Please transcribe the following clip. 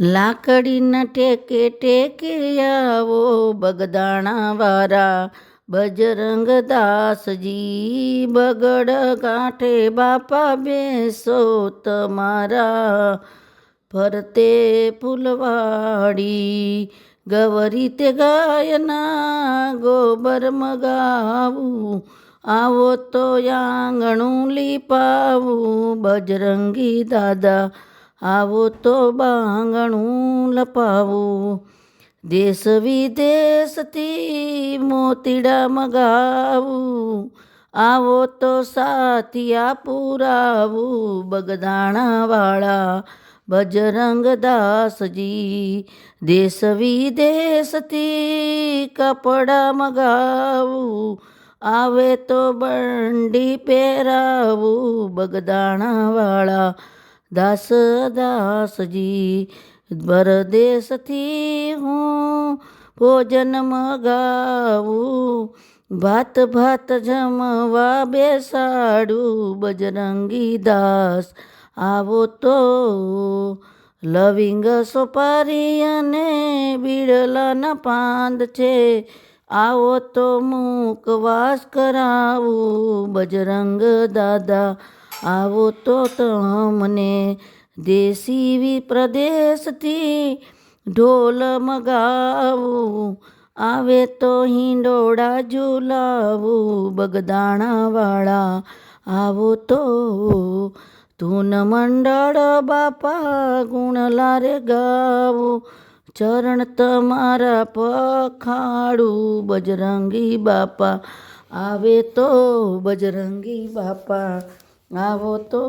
લાકડીના ટેકે ટેકે આવો બગદાણા વારા બજરંગ દાસજી બગડ કાંઠે બાપા, બેસો તમારા ફરતે ફૂલવાડી, ગવરી તે ગાયના ગોબર મગાવું, આવો તો આંગણું લીપાવું, બજરંગી દાદા આવો તો બાંગણું લપાવું. દેશ વિદેશથી મોતીડા મગાવું. આવો તો સાથિયા પુરાવું. બગદાણાવાળા બજરંગ દાસજી દેશ વિદેશથી કપડા મગાવું. આવે તો બંડી પહેરાવું. બગદાણાવાળા દાસ દાસજી પરદેશથી હું ભોજન મગાવું, ભાત ભાત જમવા બેસાડું, બજરંગી દાસ આવો તો લવિંગ સોપારી અને બીડલાના પાંદ છે. આવો તો મુકવાસ કરાવું, બજરંગ દાદા આવો તો તમને દેશી પ્રદેશથી ઢોલ મગાવું. આવે તો હિંડોળા ઝુલાવું, બગદાણાવાળા. આવો તો ધૂન મંડળ બાપા ગુણલા રે ગાવું. ચરણ તમારા પખાડું, બજરંગી બાપા. આવે તો બજરંગી બાપા આવો તો